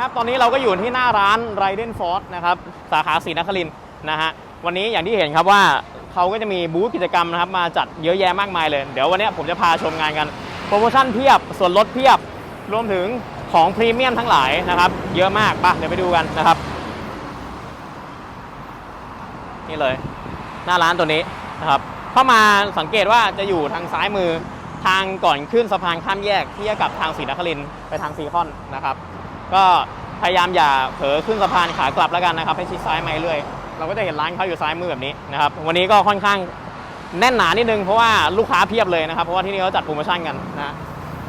ครับ ตอนนี้เราก็อยู่ที่หน้าร้าน r i d e n Ford นะครับ สาขาศรีนครินนะฮะ วันนี้อย่างที่เห็นครับว่าเขาก็จะมีบูธกิจกรรมนะครับ มาจัดเยอะแยะมากมายเลย เดี๋ยววันนี้ผมจะพาชมงานกัน โปรโมชั่นเพียบ ส่วนลดเพียบ รวมถึงของพรีเมียมทั้งหลายนะครับ เยอะมากปะเดี๋ยวไปดูกันนะครับ นี่เลย หน้าร้านตัวนี้นะครับเข้ามาสังเกตว่าจะอยู่ทางซ้ายมือทางก่อนขึ้นสะพานข้ามแยกที่จะกลับทางศรีนครินไปทางซีคอนนะครับ ก็พยายามอย่าเผลอขึ้นสะพานขากลับแล้วกันนะครับให้ชิดซ้ายมาเรื่อยเราก็จะเห็นร้านเขาอยู่ซ้ายมือแบบนี้นะครับวันนี้ก็ค่อนข้างแน่นหนานิดนึงเพราะว่าลูกค้าเพียบเลยนะครับเพราะว่าที่นี่เขาจัดโปรโมชั่นกันนะ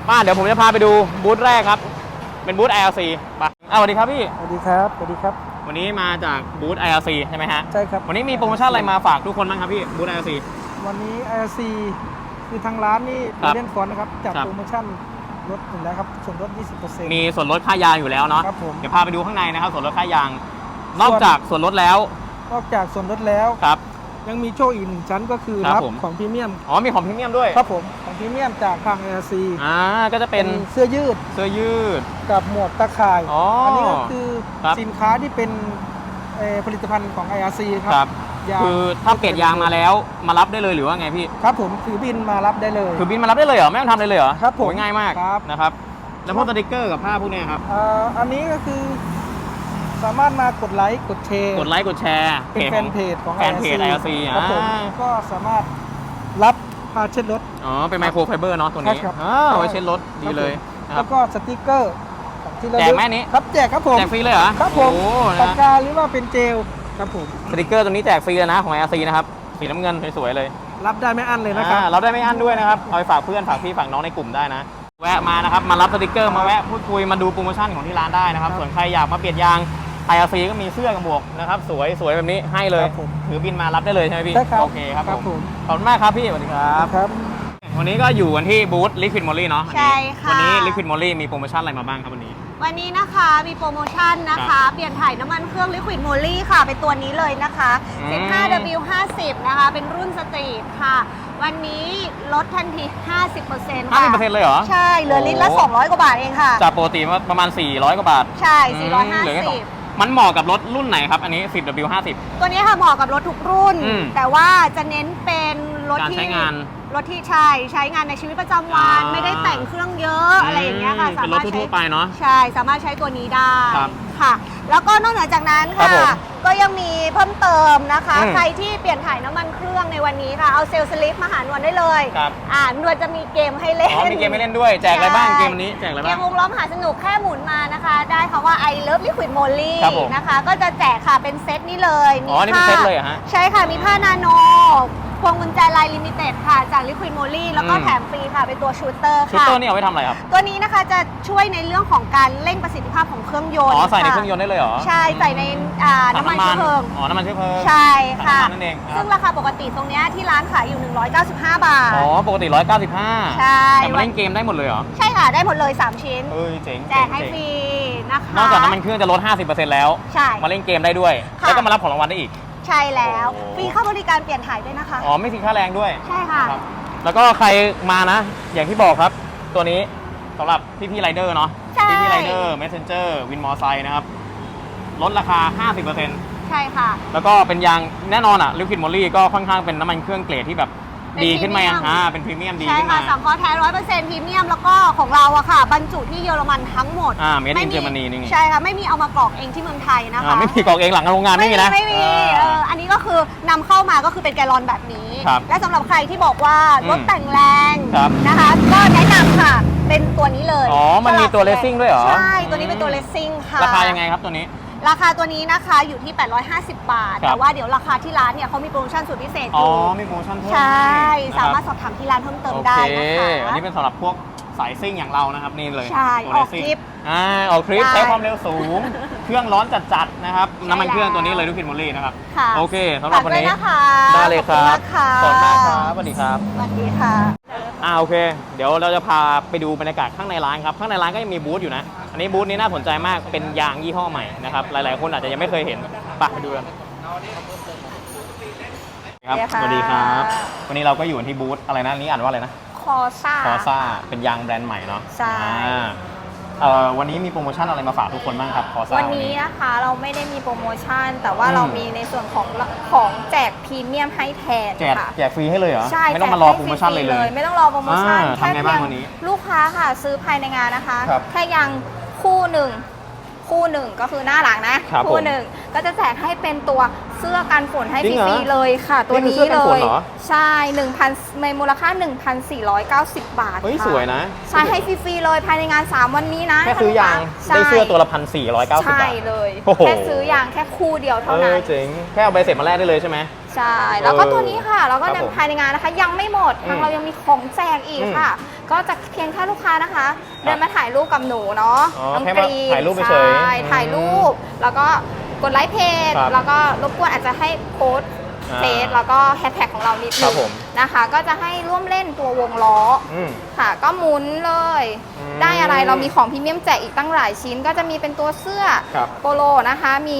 ป้าเดี๋ยวผมจะพาไปดูบูธแรกครับ เป็นบูธ IRC ไปอ่าสวัสดีครับพี่สวัสดีครับสวัสดีครับ วันนี้มาจากบูธ IRC ใช่ไหมฮะใช่ครับวันนี้มีโปรโมชั่นอะไรมาฝากทุกคนบ้างครับพี่บูธ IRC วันนี้ IRC คือทางร้านนี่ครับเล่นฟอนนะครับจัดครับโปรโมชั่น ลดอยู่แล้วครับส่วนลด 20%มีส่วนลดค่ายางอยู่แล้วเนาะครับผม เดี๋ยวพาไปดูข้างในนะครับ ส่วนลดค่ายาง นอกจากส่วนลดแล้วนอกจากส่วนลดแล้ว ครับ ยังมีโชว์อีกหนึ่งชั้นก็คือครับรับผม ของพรีเมียมอ๋อมีของพรีเมียมด้วยครับผมของพรีเมียมจากทาง IRC อ่าก็จะเป็นเสื้อยืดเสื้อยืด กับหมวกตะข่ายอ๋ออันนี้ก็คือครับ สินค้าที่เป็นเอ่อผลิตภัณฑ์ของ IRC คครัรับ ยางคือถ้าเปลี่ยนยางมาแล้วมารับได้เลยหรือว่าไงพี่ ครับผมถือบินมารับได้เลยคือบินมารับได้เลยเหรอไม่ต้องทำอะไรเลยเหรอครับผมโอ้ยง่ายมากครับ นะครับแล้วพวกสติกเกอร์กับผ้าพวกเนี้ยครับอ่าอันนี้ก็คือ สามารถมากดไลค์กดแชร์กดไลค์กดแชร์เป็นแฟนเพจของ แฟนเพจ IRC ครับผมอ่าก็สามารถรับพาเช็ดรถ อ๋อ เป็นไมโครไฟเบอร์เนาะตัวนี้ครับอ๋อเอาไว้เช็ดรถดีเลยนะคแล้รับ วก็สติกเกอร์ของที่ระลึแจกไหมอันนี้ ครับแจกครับผม แจกฟรีเลยเหรอครับผมโอ้ปากนะกาหรือว่าเป็นเจลครับผม สติกเกอร์ตัวนี้แจกฟรีเลยนะของ IRC นะครับสีน้ำเงินสวยๆเลยรับได้ไม่อั้นเลยนะครับ อ่าเราได้ไม่อั้นด้วยนะครับ เอาไปฝากเพื่อนฝากพี่ฝากน้องในกลุ่มได้นะ แวะมานะครับ มารับสติกเกอร์มาแวะพูดคุยมาดูโปรโมชั่นของที่ร้านได้นะครับ ครับส่วนใครอยากมาเปลี่ยนยาง IRC ก็มีเสื้อกับหมวกนะครับ สวยสวยแบบนี้ให้เลย ครับผมถือบินมารับได้เลยใช่ไหมพี่ใช่ครับโอเคครับครับผผมมขอบคุณมากครับพี่สวัสดีครับ ครับ วันนี้ก็อยู่กันที่บูธ Liquid Molly เนาะใช่ค่ะ วันนี้ Liquid Molly มีโปรโมชั่นอะไรมาบ้างครับวันนี้ วันนี้นะคะมีโปรโมชั่นนะครัคะบเปลี่ยนถ่ายน้ำมันเครื่อง Liquid Moly ค่ะ เป็นตัวนี้เลยนะคะ อืม 15W50 นะคะ เป็นรุ่นสตรีทค่ะ วันนี้ลดทันที 50%ค่ะ50%เลยเหรอใช่ เหลือลิตรละโอ้โห200 กว่าบาทเองค่ะ จากปกติประมาณ 400 กว่าบาทใช่อืมเหลือแค่สอง450 มันเหมาะกับรถรุ่นไหนครับ อันนี้ 10W50 ตัวนี้ค่ะเหมาะกับรถทุกรุ่น อืมแต่ว่าจะเน้นเป็นรถการที่ใช้งาน รถที่ใช่ใช้งานในชีวิตประจำวันอ่า ไม่ได้แต่งเครื่องเยอะอะไรอย่างเงี้ยค่ะเป็นรถใช้ทั่วๆไปเนาะ ใช่สามารถใช้ตัวนี้ได้ครับค่ะ แล้วก็นอกเหนือจากนั้นครับค่ะ ผมก็ยังมีเพิ่มเติมนะคะ อืมใครที่เปลี่ยนถ่ายน้ำมันเครื่องในวันนี้ค่ะเอาเซลล์สลิปมาหานวลได้เลยครับ อ่านวลจะมีเกมให้เล่น อ๋อมีเกมให้เล่นด้วยแจกอะไรบ้างใช่ เกมวันนี้แจกอะไรเกบ้าง มวงล้อมหาสนุกแค่หมุนมานะคะ ได้ค่ะว่า I love liquid moly ครับผมนะคะ ก็จะแจกค่ะเป็นเซตนี้เลยอ๋อนี่เป็นผ้าเซตเลยเหรอฮะ ใช่ค่ะมีผ้านาโน พวงกุญแจลายลิมิเต็ดค่ะ จาก liquid moly แล้วก็อืม แถมฟรีค่ะ เป็นตัวชูเตอร์ชุดค่ะเตอร์นี่เอาไว้ทำอะไรครับ ตัวนี้นะคะจะช่วยในเรื่องของการเร่งประสิทธิภาพของเครื่องยนต์อ๋อ ใส่ในค่ะเครื่องยนต์ได้เลยเหรอใช่ ใส่ในอ่าน้ำมันเชื้อเพลิง อ๋อ น้ำมันเชื้อเพลิง ใช่ค่ะ ถังน้ำมันนั่นเองครับ ซึ่งราคาปกติตรงเนี้ยที่ร้านขายอยู่ 195 บาท อ๋อ ปกติ 195ใช่ แต่มาเล่นเกมได้หมดเลยเหรอ ใช่ค่ะ ได้หมดเลย 3 ชิ้น เอ้ย เจ๋งแจกให้ฟรีนะคะ นอกจากน้ำมันเครื่องจะลด 50%แล้ว ใช่ มาเล่นเกมได้ด้วย ค่ะ แล้วก็มารับของรางวัลได้อีก ใช่แล้วโอ้ฟรีเข้าบริการเปลี่ยนถ่ายด้วยนะคะ อ๋อไม่คิดค่าแรงด้วย ใช่ค่ะ ครับแล้วก็ใครมานะ อย่างที่บอกครับ ตัวนี้สำหรับพี่ๆไรเดอร์เนาะใช่ พี่ๆไรเดอร์เมสเซนเจอร์วินมอไซค์นะครับ ลดราคา 50%ใช่ค่ะ แล้วก็เป็นยางแน่นอนอะลิควิดมอลลี่ก็ค่อนข้างเป็นน้ำมันเครื่องเกรดที่แบบเป็นดีขึ้นมาพรีเมียมอ่าเป็นพรีเมียมดีใช่ขึ้นค่ะมา สังเคราะห์แท้ร้อยเปอร์เซ็นต์พรีเมียมแล้วก็ของเราอะค่ะ บรรจุที่เยอรมันทั้งหมดอ่า made in ไ Germany นี่ไง ใช่ค่ะ ไม่มีเอามากรอกเองที่เมืองไทยนะคะ อ่าไม่มีกรอกเองหลังโรงงานไม่มีนะไม่มีอ่าเอออันนี้ ก็คือนำเข้ามาก็คือเป็นแกลลอนแบบนี้ ครับและสำหรับใครที่บอกว่าอืมรถแต่งแรงครับนะคะ ก็แนะนำค่ะ เป็นตัวนี้เลยอ๋อมันมีตัว racing ด้วยเหรอ ใช่ ตัวนี้เป็นตัวอืมเลสซิ่งค่ะ ราคายังไงครับตัวนี้ ราคาตัวนี้นะคะอยู่ที่ 850 บาท ครับ แต่ว่าเดี๋ยวราคาที่ร้านเนี่ยเขามีโปรโมชั่นสุดพิเศษออ๋อ ยู่มีโปรโมชั่นเพิ่มใช่นะครับสามารถสอบถามที่ร้านเพิ่มเติมโอได้เคนะคะ อันนี้เป็นสำหรับพวก สายซิ่งอย่างเรานะครับนี่เลยใช่ตัวออก racing ทริปอ่าออกทริปได้ใช้ความเร็วสูง เครื่องร้อนจัดๆนะครับใช่น้ำมันเครื่องแล้วตัวนี้เลยลิควิดมอลลี่นะครับค่ะ โอเคสำหรับวันนี้ฝากด้วยนะคะได้เลยครับขอบคุณมากค่ะขอบคุณมากครับสวัสดีครับ สวัสดีค่ะ อ่าโอเค เดี๋ยวเราจะพาไปดูบรรยากาศข้างในร้านครับ ข้างในร้านก็ยังมีบูธอยู่นะ อันนี้บูธนี้น่าสนใจมากเป็นยางยี่ห้อใหม่นะครับ หลายๆคนอาจจะยังไม่เคยเห็นไปไปดูกันครับสสวัวัสสดีดีคค่ะรับ วันนี้เราก็อยู่ที่บูธอะไรนะอันนี้อ่านว่าอะไรนะ คอซ่า คอซ่าเป็นยางแบรนด์ใหม่เนาะใช่ อ่าเอ่อวันนี้มีโปรโมชั่นอะไรมาฝากทุกคนบ้างครับขอทราบวันนี้นะคะเราไม่ได้มีโปรโมชั่น แต่ว่าอืม เรามีในส่วนของของแจกพรีเมียมให้แทนแจกค่ะ แจกฟรีให้เลยเหรอ ใช่ไม่ต้องมารอโปรโมชั่นเลยเลย ไม่ต้องรอโปรโมชั่นอ่าแค่ทำไงบ้างเพียวันนี้ลูกค้าค่ะ ซื้อภายในงานนะคะ ครับแค่ยังคู่หนึ่งคู่หนึ่งก็คือหน้าหลังนะครับคู่ผมหนึ่งก็จะแจกให้เป็นตัว เสื้อกันฝนให้จริงเหรอฟรีๆเลยค่ะ ตัวนี่นี้คือเสื้อกันเลฝนย เหรอ ใช่1,000ในมูลค่า 1,490 บาทเฮ้ย ค่ะสวยนะ ใช่ให้ฟรีๆเลยภายในงาน 3 วันนี้นะแค่ซื้อยางใช่ได้เสื้อตัวละพันสี่ร้อยเก้าสิบบาใช่ทเลย โอ้โห แค่ซื้อยางแค่คู่เดียวเท่าเอนั้อนเจ๋งแค่เอาใบเสร็จมาแลกได้เลยใช่ไหม ใช่ แล้วก็เออตัวนี้ค่ะ แล้วก็ครับในผมภายในงานนะคะ ยังไม่หมดอืมทางเรายังมีของแจกอีกอืมค่ะ ก็จะเพียงแค่ลูกค้านะคะ เดินมาถ่ายรูปกับหนูเนาะอ๋อน้องแค่กมารีถ่ายรูปเฉยๆใช่ถ่ายรูป แล้วก็ กดไลค์เพจครับแล้วก็รบกวนอาจจะให้โพสต์อ่าเฟซแล้วก็แฮชแท็กของเรานิดครันึบงผม นะคะ ก็จะให้ร่วมเล่นตัววงล้ออืม ค่ะ ก็หมุนเลย อืมได้อะไรเรามีของพรีเมียมแจกอีกตั้งหลายชิ้น ก็จะมีเป็นตัวเสื้อครับ โปโลนะคะ มี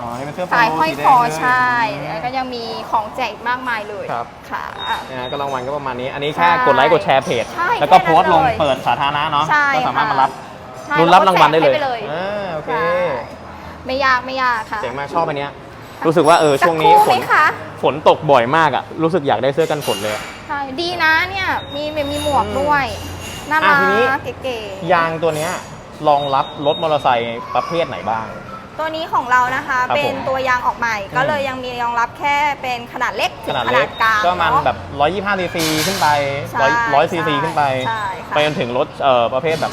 อ๋อ นี่เป็นเสื้อโปสายโลห้อยสีแดคงอเลยใช่อืมแล้วก็ ยังมีของแจกอีกมากมายเลยครับ ค่ะ นะฮะก็รางวัลก็ประมาณนี้ อันนี้แค่ใช่กดไลค์กดแชร์เพจ ใช่แล้วก็แค่นั้นโพสต์ลงเลยเปิดสาธารณะเนาะใช่ก็สามารถค่ะ มารับใช่รุ้นรับรางวัลได้เลยแจกให้ปเลยอ่าโอเค ใช่ ไม่ยากไม่ยากค่ะ เจ๋งมากชอบอันเนี้ยรู้สึกว่าเออช่วงนี้สักคฝรู่นไหมคะ ฝนตกบ่อยมากอะรู้สึกอยากได้เสื้อกันฝนเลยอะ ใช่ดีนะเนี่ยมีมีหมวกด้วยน่าอะรัทีนี้ กเก๋ๆ ยางตัวเนี้ยรองรับรถมอเตอร์ไซค์ประเภทไหนบ้าง ตัวนี้ของเรานะคะครับเป็นผมตัวยางออกใหม่ ก็เลยยังมีรองรับแค่เป็นขนาดเล็กขถึงนาดขเล็นาก ดกลางก็มันเนาะแบบ 125ซีซีขึ้นไป ใช่100 100ซีซีใช่ขึ้นไป ใช่ค่ะ ไปจนถึงรถเอ่อประเภทแบบ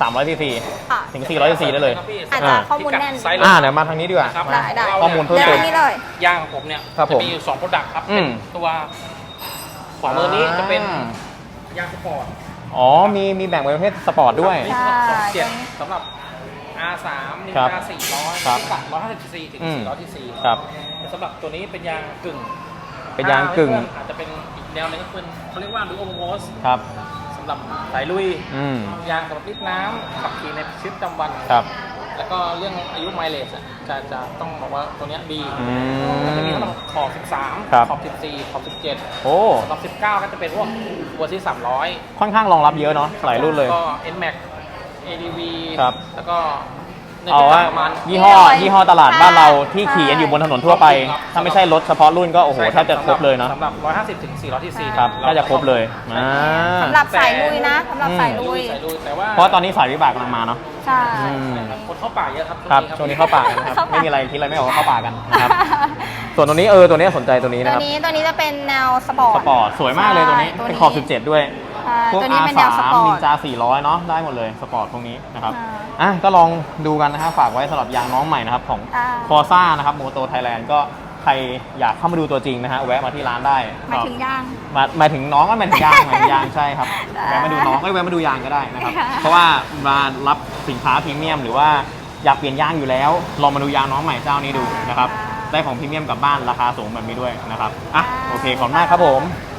300ซีซีค่ะ ถึง400ซีซีได้เลย อาจจะข้อมูลแน่น ไซส์รถอ่าเดี๋ยวมาทางนี้ดีกว่า ครับมาได้ได้ข้อมูลเพิ่มเติม ดี๋ยวนี่เลย ยางของผมเนี่ยครับผมจะมีอยู่2 product ครับอืเป็นมตัวขวามือนี้จะเป็นอ่ายางสปอร์ตอ๋อ มีมีแบ่งเป็นประเภทสปอร์ตด้วยนี่ใช่สำหรับเจ็ดสำหรับ R3 นินครับจา400ครับกัด150 cc ถึงอืม 400 cc ครับสำหรับตัวนี้เป็นยางกึ่งเป็นยางกึ่ง ถ้าเพื่อนๆอาจจะเป็นอีกแนวหนึงก็เป็นเขาเรียกว่าดูโอโมสครับสำ หรับสายลุย อืม ยางสำหรับลิดน้ำขับขี่ในชีวิตประจำวัน ครับ แล้วก็เรื่องอายุไมเลสจะจะต้องบอกว่าตัวเนี้ยดีอืก็จะมีมทั้งหมดขอบ13ครับขอบ 14 ขอบ 17โอ้สำหรับ19 ก็จะเป็นพวกวัวที่ 300 ค่อนข้างรองรับเยอะเนาะหลายรุ่นเลย ก็ NMAX ADV ครับแล้วก็ ในเอาว่าประมาณ ยี่ห้อใช่ยี่ห้อตลาดบ้านเราที่ใช่ขี่กันอยู่บนถนนทั่วไป ถ้าไม่ใช่รถเฉพาะรุ่นก็โอ้โหใช่แทบจะครบเลยเนาะสำหรับ 150 ถึง 400 cc ครับ น่าจะครบเลยอ่าสำหรับสายลุยนะสำหรับอืมสายลุลุยยสายลุยแต่ว่าเพราะตอนนี้สายวิบากกำลังมาเนาะ ใช่ อืม คนเข้าป่าเยอะครับครับช่วงนี้เข้าป่ากันนะครับ เข้าป่า ไม่มีอะไรคิดอะไรไม่ออกก็เข้าป่ากันนะครับ ส่วนตัวนี้เออตัวนี้สนใจตัวนี้ตันะวครับ นี้ตัวนี้จะเป็นแนวสปอร์ต สปอร์ต สวยมากเลยตัวนี้ ใช่เป็นขอบ 17 ด้วยใช่ พวก ตัวนี้เป็น R3 แนวสปอนิร์นตจา400 เนาะได้หมดเลยสปอร์ตพวกนี้นะครับอ่าอะก็ลองดูกันนะฮะฝากไว้สำหรับยางน้องใหม่นะครับของอ่าฟอร์ซ่านะครับโมโตไทยแลนด์ก็ใครอยากเข้ามาดูตัวจริงนะฮะแวะมาที่ร้านได้หมายถึงยางมาหมายถึงน้องก็หมายถึงยางหมายถึงยางใช่ครับได้แวะมาดูน้องก็แวะมาดูยางก็ได้นะครับค่ะ เพราะว่ามารับสินค้าพรีเมียม หรือว่าอยากเปลี่ยนยางอยู่แล้วลองมาดูยางน้องใหม่เจ้านี้ดูนะครับได้ของพรีเมียมกลับบ้านราคาสูงแบบนี้ด้วยนะครับอะโอเคขอบคุณมากครับผมมี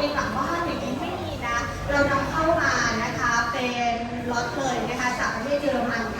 บินหลังบ้านอย่างนี้ไม่มีนะ เรานำเข้ามานะคะเป็นล็อตเลยนะคะจากประเทศเยอรมันค่ะ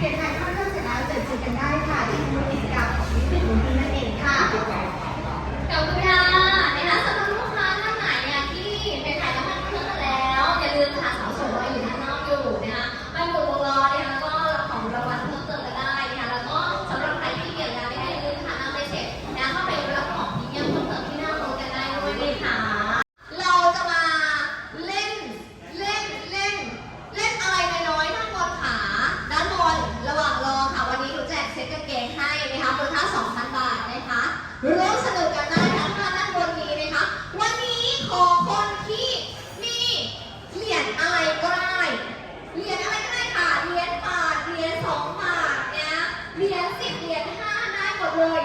เปลี่ยนถ่ายทอดก็เสร็จแล้วเจอเจอกันได้ค่ะที่มูลนิธิกิจกรรมของนิสิตนั่นเองค่ะขอบคุณค่ะ ร่วมสนุกกันได้ทั้งทางด้านบนนี้นะคะ วันนี้ขอคนที่มีเหรียญอะไรก็ได้เหรียญอะไรก็ได้ค่ะเหรียญบาทเหรียญสองบาทนะเหรียญสิบเหรียญห้าได้หมดเลย